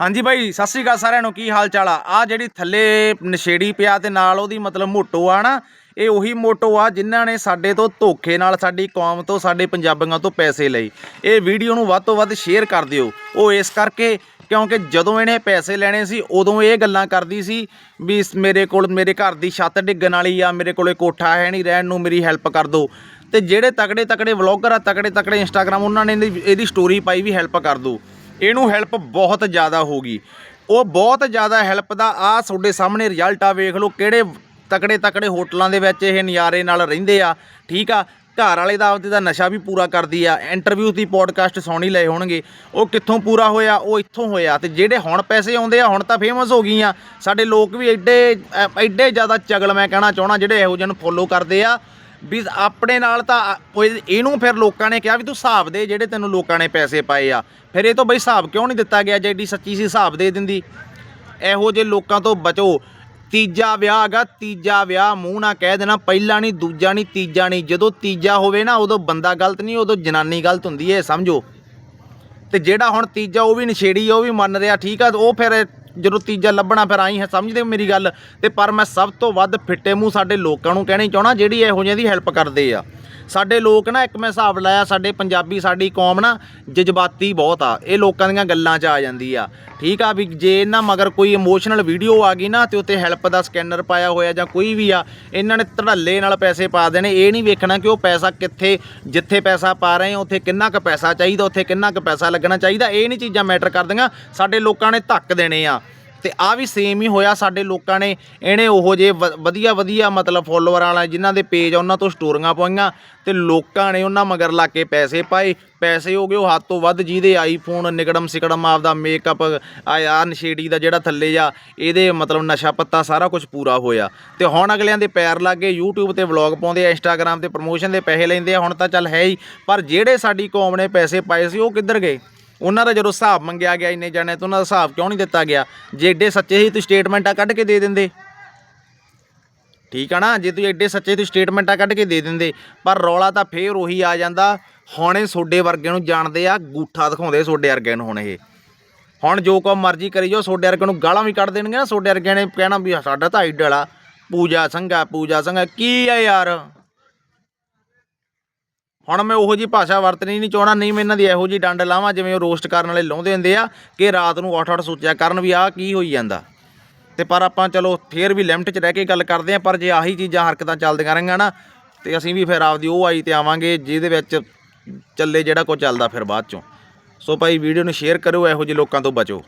ਹਾਂਜੀ ਬਾਈ, ਸਤਿ ਸ੍ਰੀ ਅਕਾਲ ਸਾਰਿਆਂ ਨੂੰ, ਕੀ ਹਾਲ ਚਾਲ ਆ? ਆ ਜਿਹੜੀ ਥੱਲੇ ਨਸ਼ੇੜੀ ਪਿਆ ਤੇ ਨਾਲ ਉਹਦੀ ਮਤਲਬ ਮੋਟੋ ਆ ਨਾ, ਇਹ ਉਹੀ ਮੋਟੋ ਆ ਜਿਨ੍ਹਾਂ ਨੇ ਸਾਡੇ ਤੋਂ ਧੋਖੇ ਨਾਲ ਸਾਡੀ ਕੌਮ ਤੋਂ, ਸਾਡੇ ਪੰਜਾਬੀਆਂ ਤੋਂ ਪੈਸੇ ਲਏ। ਇਹ ਵੀਡੀਓ ਨੂੰ ਵੱਧ ਤੋਂ ਵੱਧ ਸ਼ੇਅਰ ਕਰ ਦਿਓ। ਉਹ ਇਸ ਕਰਕੇ, ਕਿਉਂਕਿ ਜਦੋਂ ਇਹਨੇ ਪੈਸੇ ਲੈਣੇ ਸੀ, ਉਦੋਂ ਇਹ ਗੱਲਾਂ ਕਰਦੀ ਸੀ ਵੀ ਸ- ਮੇਰੇ ਕੋਲ, ਮੇਰੇ ਘਰ ਦੀ ਛੱਤ ਡਿੱਗਣ ਵਾਲੀ ਆ, ਮੇਰੇ ਕੋਲੇ ਕੋਠਾ ਹੈ ਨਹੀਂ ਰਹਿਣ ਨੂੰ, ਮੇਰੀ ਹੈਲਪ ਕਰ ਦਿਓ। ਤੇ ਜਿਹੜੇ ਤਕੜੇ ਤਕੜੇ ਵਲੌਗਰ ਆ ਤਕੜੇ ਤਕੜੇ ਇੰਸਟਾਗ੍ਰਾਮ, ਉਹਨਾਂ ਨੇ ਇਹਦੀ ਇਹਦੀ ਸਟੋਰੀ ਪਾਈ ਵੀ ਹੈਲਪ ਕਰ ਦਿਓ। ਇਹਨੂੰ ਹੈਲਪ ਬਹੁਤ ਜ਼ਿਆਦਾ ਹੋਗੀ ਉਹ ਬਹੁਤ ਜ਼ਿਆਦਾ ਹੈਲਪ ਦਾ ਆ ਤੁਹਾਡੇ ਸਾਹਮਣੇ ਰਿਜ਼ਲਟ ਆ, ਵੇਖ ਲਓ ਕਿਹੜੇ ਤਕੜੇ ਤਕੜੇ ਹੋਟਲਾਂ ਦੇ ਵਿੱਚ ਇਹ ਨਜ਼ਾਰੇ ਨਾਲ ਰਹਿੰਦੇ ਆ। ਠੀਕ ਆ, ਘਰ ਵਾਲੇ ਦਾ ਆਪਦੇ ਦਾ ਨਸ਼ਾ ਵੀ ਪੂਰਾ ਕਰਦੀ ਆ। ਇੰਟਰਵਿਊ ਦੀ ਪੋਡਕਾਸਟ ਸੌਣੀ ਲਏ ਹੋਣਗੇ। ਉਹ ਕਿੱਥੋਂ ਪੂਰਾ ਹੋਇਆ, ਉਹ ਇੱਥੋਂ ਹੋਇਆ ਤੇ ਜਿਹੜੇ ਹੁਣ ਪੈਸੇ ਆਉਂਦੇ ਆ, ਹੁਣ ਤਾਂ ਫੇਮਸ ਹੋ ਗਈਆਂ। ਸਾਡੇ ਲੋਕ ਵੀ ਐਡੇ ਐਡੇ ਜ਼ਿਆਦਾ ਚਗਲ ਮੈਂ ਕਹਿਣਾ ਚਾਹਣਾ ਜਿਹੜੇ ਇਹੋ ਜਿਹੇ ਨੂੰ ਫੋਲੋ ਕਰਦੇ ਆ। ਵੀ ਆਪਣੇ ਨਾਲ ਤਾਂ ਕੋਈ ਇਹਨੂੰ ਫਿਰ ਲੋਕਾਂ ਨੇ ਕਿਹਾ ਵੀ ਤੂੰ ਹਿਸਾਬ ਦੇ ਜਿਹੜੇ ਤੈਨੂੰ ਲੋਕਾਂ ਨੇ ਪੈਸੇ ਪਾਏ ਆ। ਫਿਰ ਇਹ ਤੋਂ ਬਈ ਹਿਸਾਬ ਕਿਉਂ ਨਹੀਂ ਦਿੱਤਾ ਗਿਆ ਜੇ ਏਡੀ ਸੱਚੀ ਸੀ ਹਿਸਾਬ ਦੇ ਦਿੰਦੀ? ਇਹੋ ਜਿਹੇ ਲੋਕਾਂ ਤੋਂ ਬਚੋ। ਤੀਜਾ ਵਿਆਹ ਹੈਗਾ, ਤੀਜਾ ਵਿਆਹ, ਮੂੰਹ ਨਾ ਕਹਿ ਦੇਣਾ, ਪਹਿਲਾ ਨਹੀਂ, ਦੂਜਾ ਨਹੀਂ, ਤੀਜਾ ਨਹੀਂ। ਜਦੋਂ ਤੀਜਾ ਹੋਵੇ ਨਾ, ਉਦੋਂ ਬੰਦਾ ਗਲਤ ਨਹੀਂ, ਉਦੋਂ ਜਨਾਨੀ ਗਲਤ ਹੁੰਦੀ ਹੈ ਸਮਝੋ। ਤੇ ਜਿਹੜਾ ਹੁਣ ਤੀਜਾ ਉਹ ਵੀ ਨਸ਼ੇੜੀ ਉਹ ਵੀ ਮੰਨ ਰਿਹਾ, ਠੀਕ ਆ, ਉਹ ਫਿਰ ਜਦੋਂ ਤੀਜਾ ਲੱਭਣਾ ਫਿਰ ਆਈ ਹੈ, ਸਮਝਦੇ ਹੋ ਮੇਰੀ ਗੱਲ? ਤੇ ਪਰ ਮੈਂ ਸਭ ਤੋਂ ਵੱਧ ਫਿੱਟੇ ਮੂੰਹ ਸਾਡੇ ਲੋਕਾਂ ਨੂੰ ਕਹਿਣੀ ਚਾਹਣਾ ਜਿਹੜੀ ਇਹੋ ਜਿਹੀ ਦੀ ਹੈਲਪ ਕਰਦੇ ਆ। ਸਾਡੇ ਲੋਕ ਨਾ ਇੱਕ ਮੈਂ ਹਿਸਾਬ ਲਾਇਆ, ਸਾਡੇ ਪੰਜਾਬੀ, ਸਾਡੀ ਕੌਮ ਨਾ ਜਜ਼ਬਾਤੀ ਬਹੁਤ ਆ। ਇਹ ਲੋਕਾਂ ਦੀਆਂ ਗੱਲਾਂ 'ਚ ਆ ਜਾਂਦੀ ਆ। ਠੀਕ ਆ ਵੀ ਜੇ ਇਹਨਾਂ ਮਗਰ ਕੋਈ ਇਮੋਸ਼ਨਲ ਵੀਡੀਓ ਆ ਗਈ ਨਾ, ਤੇ ਉੱਤੇ ਹੈਲਪ ਦਾ ਸਕੈਨਰ ਪਾਇਆ ਹੋਇਆ ਜਾਂ ਕੋਈ ਵੀ ਆ, ਇਹਨਾਂ ਨੇ ਧੜੱਲੇ ਨਾਲ ਪੈਸੇ ਪਾ ਦੇਣੇ। ਇਹ ਨਹੀਂ ਵੇਖਣਾ ਕਿ ਉਹ ਪੈਸਾ ਕਿੱਥੇ, ਜਿੱਥੇ ਪੈਸਾ ਪਾ ਰਹੇ ਆ, ਉੱਥੇ ਕਿੰਨਾ ਕੁ ਪੈਸਾ ਚਾਹੀਦਾ, ਉੱਥੇ ਕਿੰਨਾ ਕੁ ਪੈਸਾ ਲੱਗਣਾ ਚਾਹੀਦਾ। ਇਹ ਨਹੀਂ ਚੀਜ਼ਾਂ ਮੈਟਰ ਕਰਦੀਆਂ। ਸਾਡੇ ਲੋਕਾਂ ਨੇ ਧੱਕ ਦੇਣੇ ਆ। ਤੇ ਆ ਵੀ ਸੇਮ ਹੀ ਹੋਇਆ ਸਾਡੇ ਲੋਕਾਂ ਨੇ, ਇਹਨੇ ਉਹੋ ਜੇ ਵਧੀਆ ਵਧੀਆ ਮਤਲਬ ਫੋਲੋਵਰਾਂ ਵਾਲਾ ਜਿਨ੍ਹਾਂ ਦੇ ਪੇਜ ਉਹਨਾਂ ਤੋਂ ਸਟੋਰੀਆਂ ਪਾਈਆਂ ਤੇ ਲੋਕਾਂ ਨੇ ਉਹਨਾਂ ਮਗਰ ਲਾ ਕੇ ਪੈਸੇ ਪਾਏ। ਪੈਸੇ ਹੋ ਗਏ ਉਹ ਹੱਦ ਤੋਂ ਵੱਧ ਜਿਹਦੇ ਆਈਫੋਨ ਨਿਕੜਮ ਸਿਕੜਮ ਆਪਦਾ ਮੇਕਅਪ ਆ ਆ ਨਸ਼ੇੜੀ ਦਾ ਜਿਹੜਾ ਥੱਲੇ ਆ ਇਹਦੇ ਮਤਲਬ ਨਸ਼ਾ ਪੱਤਾ ਸਾਰਾ ਕੁਝ ਪੂਰਾ ਹੋਇਆ। ਤੇ ਹੁਣ ਅਗਲਿਆਂ ਦੇ ਪੈਰ ਲੱਗ ਗਏ, YouTube ਤੇ ਵਲੌਗ ਪਾਉਂਦੇ ਆ, Instagram ਤੇ ਪ੍ਰੋਮੋਸ਼ਨ ਦੇ ਪੈਸੇ ਲੈਂਦੇ ਆ, ਹੁਣ ਤਾਂ ਚੱਲ ਹੈ ਹੀ। ਪਰ ਜਿਹੜੇ ਸਾਡੀ ਕੌਮ ਨੇ ਪੈਸੇ ਪਾਏ ਸੀ, ਉਹ ਕਿੱਧਰ ਗਏ? ਉਹਨਾਂ ਦਾ ਜਦੋਂ ਹਿਸਾਬ ਮੰਗਿਆ ਗਿਆ ਇੰਨੇ ਜਣੇ ਤੋਂ, ਉਹਨਾਂ ਦਾ ਹਿਸਾਬ ਕਿਉਂ ਨਹੀਂ ਦਿੱਤਾ ਗਿਆ? ਜੇ ਏਡੇ ਸੱਚੇ ਸੀ ਤੁਸੀਂ ਸਟੇਟਮੈਂਟਾਂ ਕੱਢ ਕੇ ਦੇ ਦਿੰਦੇ। ਠੀਕ ਆ ਨਾ? ਜੇ ਤੁਸੀਂ ਏਡੇ ਸੱਚੇ ਤੁਸੀਂ ਸਟੇਟਮੈਂਟਾਂ ਕੱਢ ਕੇ ਦੇ ਦਿੰਦੇ, ਪਰ ਰੌਲਾ ਤਾਂ ਫੇਰ ਉਹੀ ਆ ਜਾਂਦਾ, ਹੁਣੇ ਸੋਡੇ ਵਰਗੇ ਨੂੰ ਜਾਣਦੇ ਆ, ਗੂਠਾ ਦਿਖਾਉਂਦੇ ਸੋਡੇ ਵਰਗੇ ਨੂੰ ਹੁਣ ਇਹ। ਹੁਣ ਜੋ ਕੋ ਮਰਜ਼ੀ ਕਰੀ ਜਾਓ, ਸੋਡੇ ਵਰਗੇ ਨੂੰ ਗਾਲਾਂ ਵੀ ਕੱਢ ਦੇਣਗੇ ਨਾ, ਸੋਡੇ ਵਰਗੇ ਨੇ ਕਹਿਣਾ ਵੀ ਸਾਡਾ ਤਾਂ ਆਈਡਲ ਆ। ਪੂਜਾ ਸੰਘਾ ਪੂਜਾ ਸੰਘਾ ਕੀ ਆ ਯਾਰ? ਹੁਣ ਮੈਂ ਉਹੋ ਜੀ ਭਾਸ਼ਾ ਵਰਤਣੀ ਨਹੀਂ ਚਾਹਣਾ ਨਹੀਂ ਮੈਂ ਇਹਨਾਂ ਦੀ ਇਹੋ ਜੀ ਡੰਡ ਲਾਵਾਂ ਜਿਵੇਂ ਉਹ ਰੋਸਟ ਕਰਨ ਵਾਲੇ ਲਾਉਂਦੇ ਹੁੰਦੇ ਆ ਕਿ ਰਾਤ ਨੂੰ ਅੱਠ ਅੱਠ ਸੋਚਿਆ ਕਰਨ ਵੀ ਆਹ ਕੀ ਹੋਈ ਜਾਂਦਾ। ਤੇ ਪਰ ਆਪਾਂ ਚਲੋ ਫੇਰ ਵੀ ਲਿਮਟ 'ਚ ਰਹਿ ਕੇ ਗੱਲ ਕਰਦੇ ਆ, ਪਰ ਜੇ ਆਹੀ ਚੀਜ਼ਾਂ ਹਰਕਤਾਂ ਚੱਲਦੀਆਂ ਰਹੀਆਂ ਨਾ, ਤੇ ਅਸੀਂ ਵੀ ਫਿਰ ਆਪਦੀ ਉਹ ਆਈ ਤੇ ਆਵਾਂਗੇ ਜਿਹਦੇ ਵਿੱਚ ਚੱਲੇ ਜਿਹੜਾ ਕੋ ਚੱਲਦਾ ਫਿਰ ਬਾਅਦ ਚੋਂ। ਸੋ ਭਾਈ ਵੀਡੀਓ ਨੂੰ ਸ਼ੇਅਰ ਕਰੋ ਇਹੋ ਜਿਹੇ ਲੋਕਾਂ ਤੋਂ ਬਚੋ।